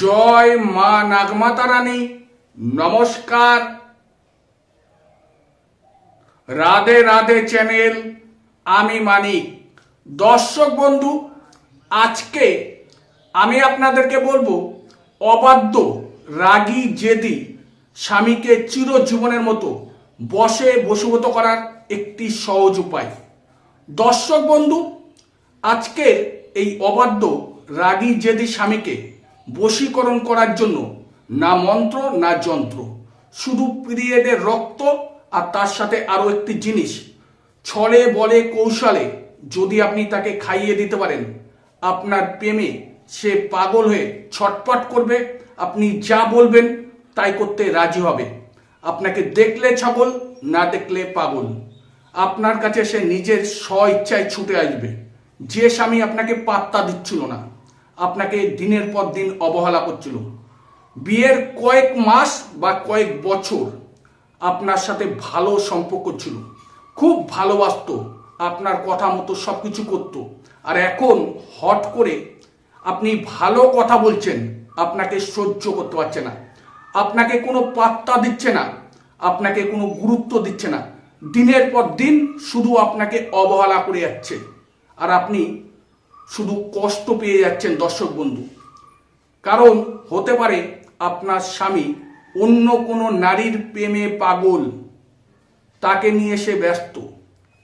জয় মা নাগমাতা রানী। নমস্কার। রাধে রাধে চ্যানেল, আমি মানিক। দর্শক বন্ধু, আজকে আমি আপনাদেরকে বলব, অবাধ্য, রাগী, জেদি স্বামীকে চিরজীবনের মতো বসে বসীভূত করার একটি সহজ উপায়। দর্শক বন্ধু, আজকে এই অবাধ্য, রাগী, জেদি স্বামীকে বশীকরণ করার জন্য না মন্ত্র, না যন্ত্র। শুধু পিরিয়ডের রক্ত আর তার সাথে আরও একটি জিনিস। ছলে বলে কৌশলে যদি আপনি তাকে খাইয়ে দিতে পারেন, আপনার প্রেমে সে পাগল হয়ে ছটপট করবে। আপনি যা বলবেন তাই করতে রাজি হবে। আপনাকে দেখলে ছাগল, না দেখলে পাগল। আপনার কাছে সে নিজের স্ব ইচ্ছায় ছুটে আসবে। যে স্বামী আপনাকে পাত্তা দিচ্ছিল না। আপনাকে দিনের পর দিন অবহেলা করছিল। বিয়ের কয়েক মাস বা কয়েক বছর আপনার সাথে ভালো সম্পর্ক ছিল। খুব ভালোবাসতো, আপনার কথা মতো সব কিছু করতো। আর এখন হট করে আপনি ভালো কথা বলছেন, আপনাকে সহ্য করতে পারছে না। আপনাকে কোনো পাত্তা দিচ্ছে না, আপনাকে কোনো গুরুত্ব দিচ্ছে না। দিনের পর দিন শুধু আপনাকে অবহেলা করে যাচ্ছে। আর আপনি শুধু কষ্ট পেয়ে যাচ্ছেন দর্শক বন্ধু। কারণ হতে পারে আপনার স্বামী অন্য কোনো নারীর প্রেমে পাগল। তাকে নিয়ে সে ব্যস্ত।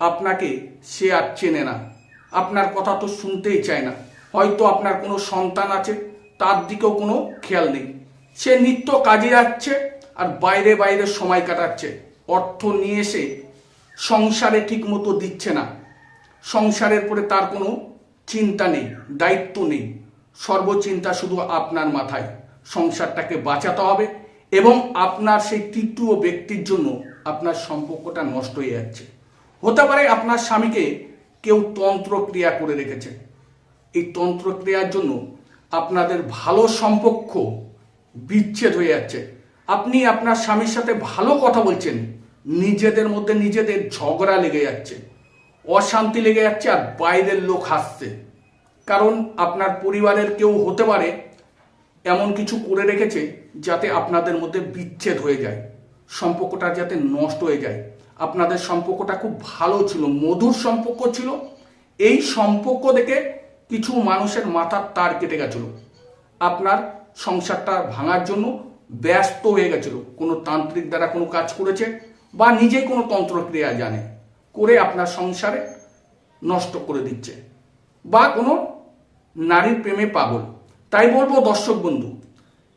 আপনাকে সে আর চেনে না। আপনার কথা তো শুনতেই চায় না। হয়তো আপনার কোনো সন্তান আছে, তার দিকেও কোনো খেয়াল নেই। সে নিত্য কাজে যাচ্ছে আর বাইরে বাইরে সময় কাটাচ্ছে। অর্থ নিয়ে এসে সংসারে ঠিক মতো দিচ্ছে না। সংসারের পরে তার কোনো চিন্তা নেই, দায়িত্ব নেই। সর্বচিন্তা শুধু আপনার মাথায়। সংসারটাকে বাঁচাতে হবে এবং আপনার সেই তৃতীয় ব্যক্তির জন্য আপনার সম্পর্কটা নষ্ট হয়ে যাচ্ছে। হতে পারে আপনার স্বামীকে কেউ তন্ত্রক্রিয়া করে রেখেছে। এই তন্ত্রক্রিয়ার জন্য আপনাদের ভালো সম্পর্ক বিচ্ছেদ হয়ে যাচ্ছে। আপনি আপনার স্বামীর সাথে ভালো কথা বলছেন, নিজেদের মধ্যে নিজেদের ঝগড়া লেগে যাচ্ছে। অশান্তি লেগে যাচ্ছে আর বাইরের লোক হাসছে। কারণ আপনার পরিবারের কেউ হতে পারে এমন কিছু করে রেখেছে যাতে আপনাদের মধ্যে বিচ্ছেদ হয়ে যায়, সম্পর্কটা যাতে নষ্ট হয়ে যায়। আপনাদের সম্পর্কটা খুব ভালো ছিল, মধুর সম্পর্ক ছিল। এই সম্পর্ক দেখে কিছু মানুষের মাথার তার কেটে গেছিল। আপনার সংসারটা ভাঙার জন্য ব্যস্ত হয়ে গেছিল। কোনো তান্ত্রিক দ্বারা কোনো কাজ করেছে বা নিজেই কোনো তন্ত্রক্রিয়া জানে। করে আপনার সংসারে নষ্ট করে দিচ্ছে। বা কোনো নারীর প্রেমে পাগল। তাই বলব, দর্শক বন্ধু,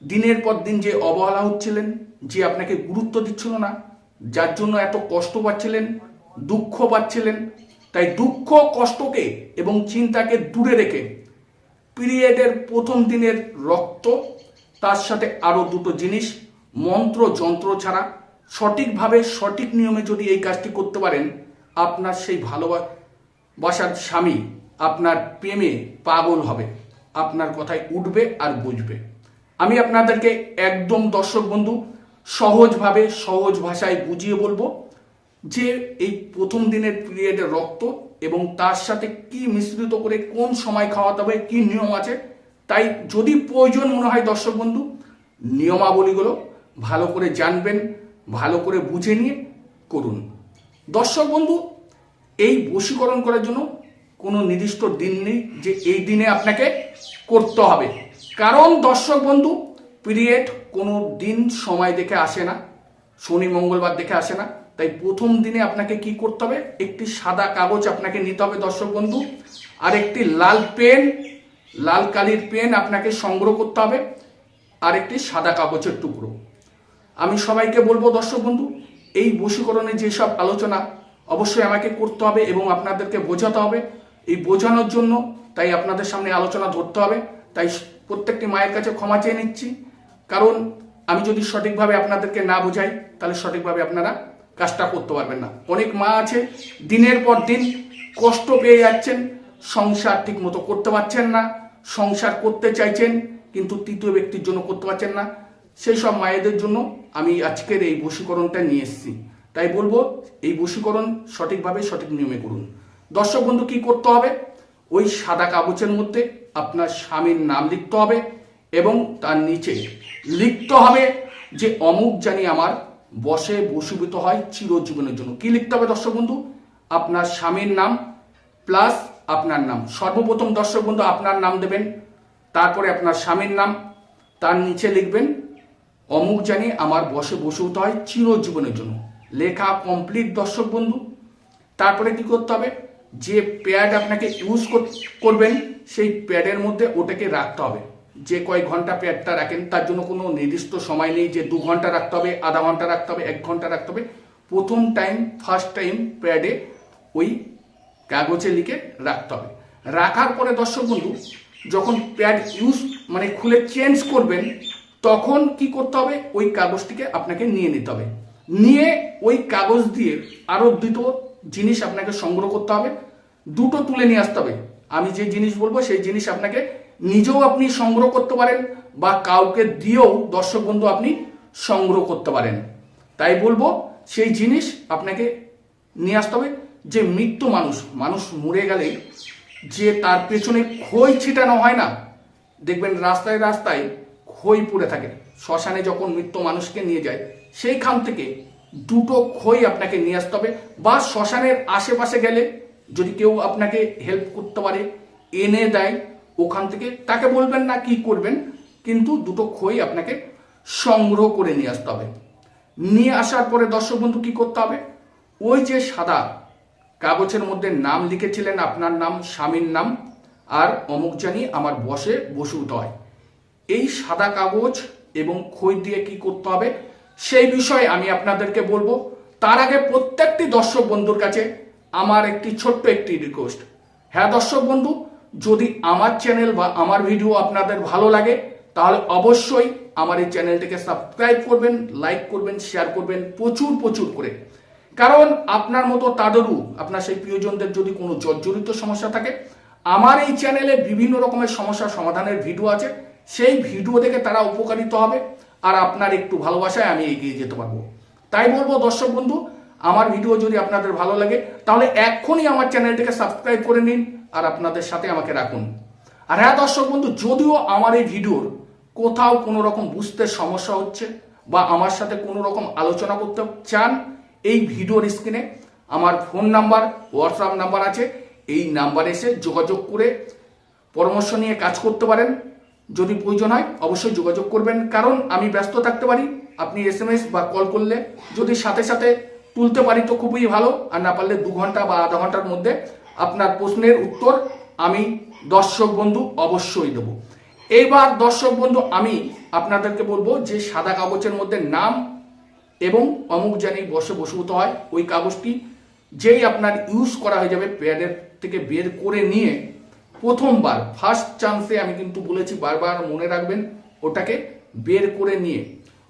দিনের পর দিন যে অবহেলা হচ্ছিলেন, যে আপনাকে গুরুত্ব দিচ্ছিল না, যার জন্য এত কষ্ট পাচ্ছিলেন, দুঃখ পাচ্ছিলেন, তাই দুঃখ, কষ্টকে এবং চিন্তাকে দূরে রেখে পিরিয়ডের প্রথম দিনের রক্ত, তার সাথে আরও দুটো জিনিস, মন্ত্র, যন্ত্র ছাড়া সঠিকভাবে সঠিক নিয়মে যদি এই কাজটি করতে পারেন আপনার সেই ভালোবাসার স্বামী আপনার প্রেমে পাগল হবে। আপনার কথায় উঠবে আর বুঝবে। আমি আপনাদেরকে একদম দর্শক বন্ধু, সহজভাবে সহজ ভাষায় বুঝিয়ে বলব যে এই প্রথম দিনের পিরিয়ডের রক্ত এবং তার সাথে কি মিশ্রিত করে কোন সময় খাওয়াতে হবে, কি নিয়ম আছে, তাই যদি প্রয়োজন মনে হয় দর্শক বন্ধু, নিয়মাবলীগুলো ভালো করে জানবেন, ভালো করে বুঝে নিয়ে করুন। দর্শক বন্ধু, এই বশীকরণ করার জন্য কোনো নির্দিষ্ট দিন নেই যে এই দিনে আপনাকে করতে হবে। কারণ দর্শক বন্ধু, পিরিয়ড কোনো দিন সময় দেখে আসে না, শনি, মঙ্গলবার দেখে আসে না। তাই প্রথম দিনে আপনাকে কি করতে হবে? একটি সাদা কাগজ আপনাকে নিতে হবে দর্শক বন্ধু, আর একটি লাল পেন, লাল কালির পেন আপনাকে সংগ্রহ করতে হবে, আর একটি সাদা কাগজের টুকরো। আমি সবাইকে বলব দর্শক বন্ধু এই বশীকরণে যেসব আলোচনা অবশ্যই আমাকে করতে হবে এবং আপনাদেরকে বোঝাতে হবে। এই বোঝানোর জন্য তাই আপনাদের সামনে আলোচনা ধরতে হবে। তাই প্রত্যেকটি মায়ের কাছে ক্ষমা চেয়ে নিচ্ছি। কারণ আমি যদি সঠিকভাবে আপনাদেরকে না বোঝাই, তাহলে সঠিকভাবে আপনারা কাজটা করতে পারবেন না। অনেক মা আছে, দিনের পর দিন কষ্ট পেয়ে যাচ্ছেন, সংসার ঠিক মতো করতে পারছেন না, সংসার করতে চাইছেন, কিন্তু তৃতীয় ব্যক্তির জন্য করতে পারছেন না। সেই সব মায়েদের জন্য আমি আজকের এই বশীকরণটা নিয়ে এসেছি। তাই বলব, এই বশীকরণ সঠিকভাবে সঠিক নিয়মে করুন। দর্শক বন্ধু, কি করতে হবে? ওই সাদা কাগজের মধ্যে আপনার স্বামীর নাম লিখতে হবে এবং তার নিচে লিখতে হবে যে, অমুক জানি আমার বসে বসীভূত হয় চিরজীবনের জন্য। কি লিখতে হবে দর্শক বন্ধু? আপনার স্বামীর নাম প্লাস আপনার নাম। সর্বপ্রথম দর্শক বন্ধু, আপনার নাম দেবেন, তারপরে আপনার স্বামীর নাম, তার নিচে লিখবেন অমুক জানি আমার বসে বসীভূত হয় চিরজীবনের জন্য। লেখা কমপ্লিট দর্শক বন্ধু। তারপরে কি করতে হবে? যে প্যাড আপনাকে ইউজ করবেন, সেই প্যাডের মধ্যে ওটাকে রাখতে হবে। যে কয় ঘণ্টা প্যাডটা রাখেন, তার জন্য কোনো নির্দিষ্ট সময় নেই যে দু ঘণ্টা রাখতে হবে, আধা ঘণ্টা রাখতে হবে, এক ঘণ্টা রাখতে হবে। প্রথম টাইম ফার্স্ট টাইম প্যাডে ওই কাগজে লিখে রাখতে হবে। রাখার পরে দর্শক বন্ধু, যখন প্যাড ইউজ মানে খুলে চেঞ্জ করবেন তখন কি করতে হবে? ওই কাগজটিকে আপনাকে নিয়ে নিতে হবে। নিয়ে ওই কাগজ দিয়ে আরও দুটো জিনিস আপনাকে সংগ্রহ করতে হবে। দুটো তুলে নিয়ে আসতে হবে। আমি যে জিনিস বলব, সেই জিনিস আপনাকে নিজেও আপনি সংগ্রহ করতে পারেন বা কাউকে দিয়েও দর্শক বন্ধু আপনি সংগ্রহ করতে পারেন। তাই বলব, সেই জিনিস আপনাকে নিয়ে আসতে হবে। যে মৃত্যু মানুষ মানুষ মরে গেলে যে তার পেছনে খই ছিটানো হয় না, দেখবেন রাস্তায় রাস্তায় খই পড়ে থাকে। শ্মশানে যখন মৃত্যু মানুষকে নিয়ে যায়, সেইখান থেকে দুটো খই আপনাকে নিয়ে আসতে হবে বা শ্মশানের আশেপাশে গেলে যদি কেউ আপনাকে হেল্প করতে পারে, এনে দেয়, ওখান থেকে তাকে বলবেন না কি করবেন, কিন্তু দুটো খই আপনাকে সংগ্রহ করে নিয়ে আসতে হবে। নিয়ে আসার পরে দর্শক বন্ধু কি করতে হবে? ওই যে সাদা কাগজের মধ্যে নাম লিখেছিলেন, আপনার নাম, স্বামীর নাম, আর অমুক জানি আমার বসে বসুত হয়। এই সাদা কাগজ এবং খই দিয়ে কি করতে হবে? সেই বিষয়ে আমি আপনাদেরকে বলব। তার আগে প্রত্যেকটি দর্শক বন্ধুর কাছে আমার একটি ছোট্ট একটি রিকোয়েস্ট হ্যাঁ দর্শক বন্ধু, যদি আমার চ্যানেল বা আমার ভিডিও আপনাদের ভালো লাগে, তাহলে অবশ্যই আমার এই চ্যানেলটিকে সাবস্ক্রাইব করবেন লাইক করবেন শেয়ার করবেন, প্রচুর প্রচুর করে। কারণ আপনার মতো তাদেরও আপনার সেই প্রিয়জনদের যদি কোনো জর্জরিত সমস্যা থাকে, আমার এই চ্যানেলে বিভিন্ন রকমের সমস্যার সমাধানের ভিডিও আছে। সেই ভিডিও দেখে তারা উপকারিত হবে, আর আপনার একটু ভালোবাসায় আমি এগিয়ে যেতে পারব। তাই বলব, দর্শক বন্ধু, আমার ভিডিও যদি আপনাদের ভালো লাগে, তাহলে এক্ষুনি আমার চ্যানেলটিকে সাবস্ক্রাইব করে নিন, আর আপনাদের সাথে আমাকে রাখুন। আর হ্যাঁ দর্শক বন্ধু, যদিও আমার এই ভিডিওর কোথাও কোনো রকম বুঝতে সমস্যা হচ্ছে, বা আমার সাথে কোনো রকম আলোচনা করতে চান, এই ভিডিওর স্ক্রিনে আমার ফোন নাম্বার, হোয়াটসঅ্যাপ নাম্বার আছে। এই নাম্বারে এসে যোগাযোগ করে পরামর্শ নিয়ে কাজ করতে পারেন। যদি প্রয়োজন হয়, অবশ্যই যোগাযোগ করবেন। কারণ আমি ব্যস্ত থাকতে পারি, আপনি এস বা কল করলে যদি সাথে সাথে তুলতে পারি তো খুবই ভালো। আর না পারলে দু ঘণ্টা বা আধা ঘণ্টার মধ্যে আপনার প্রশ্নের উত্তর আমি দর্শক বন্ধু অবশ্যই দেবো। এইবার দর্শক বন্ধু, আমি আপনাদেরকে বলব যে সাদা কাগজের মধ্যে নাম এবং অমুক জানি বসে বসীভূত হয় ওই কাগজটি, যেই আপনার ইউজ করা হয়ে যাবে প্যাডের থেকে বের করে নিয়ে প্রথমবার ফার্স্ট চান্সে আমি কিন্তু বলেছি, বারবার মনে রাখবেন, ওটাকে বের করে নিয়ে,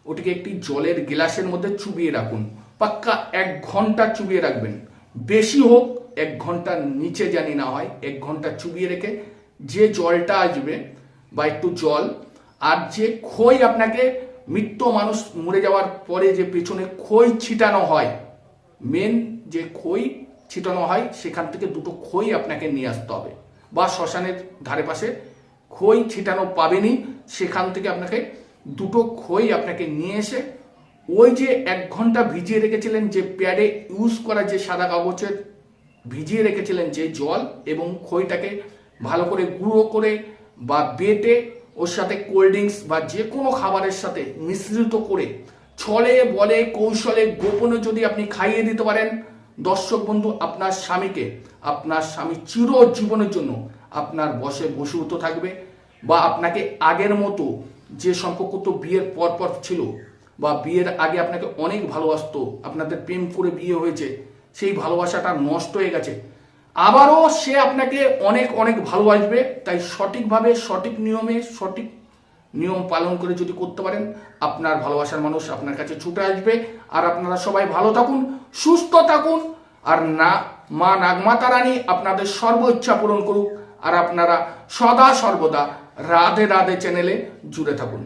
ওটিকে একটি জলের গ্লাসের মধ্যে চুবিয়ে রাখুন। পাক্কা এক ঘণ্টা চুবিয়ে রাখবেন। বেশি হোক, এক ঘণ্টার নিচে জানি না হয়, এক ঘণ্টা চুবিয়ে রেখে যে জলটা আসবে বা একটু জল, আর যে খই আপনাকে মৃত্যু মানুষ মরে যাওয়ার পরে যে পেছনে খই ছিটানো হয় মেন যে খই ছিটানো হয়, সেখান থেকে দুটো খই আপনাকে নিয়ে আসতে হবে। বা শ্মশানের ধারে পাশে খই ছিটানো পাবেনি, সেখান থেকে আপনাকে দুটো খই আপনাকে নিয়ে এসে ওই যে এক ঘণ্টা ভিজিয়ে রেখেছিলেন যে প্যাডে ইউজ করা যে সাদা কাগজের ভিজিয়ে রেখেছিলেন যে জল এবং খইটাকে ভালো করে গুঁড়ো করে বা বেটে ওর সাথে কোল্ড ড্রিঙ্কস বা যে কোনো খাবারের সাথে মিশ্রিত করে ছলে বলে কৌশলে গোপনে যদি আপনি খাইয়ে দিতে পারেন, দর্শক বন্ধু, আপনার স্বামীকে আপনার স্বামী চির জীবনের জন্য আপনার বসে বসীভূত থাকবে বা আপনাকে আগের মতো যে সম্পর্ক তো বিয়ের পর পর ছিল বা বিয়ের আগে আপনাকে অনেক ভালোবাসতো, আপনাদের প্রেম করে বিয়ে হয়েছে, সেই ভালোবাসাটা নষ্ট হয়ে গেছে। আবারও সে আপনাকে অনেক অনেক ভালোবাসবে, তাই সঠিকভাবে, সঠিক নিয়মে, সঠিক নিয়ম পালন করে যদি করতে পারেন, আপনার ভালোবাসার মানুষ আপনার কাছে ছুটে আসবে। আর আপনারা সবাই ভালো থাকুন, সুস্থ থাকুন, আর না মা নাগমাতা রানী আপনাদের সর্ব ইচ্ছা পূরণ করুক আর আপনারা সদা সর্বদা রাধে রাধে চ্যানেলে জুড়ে থাকুন।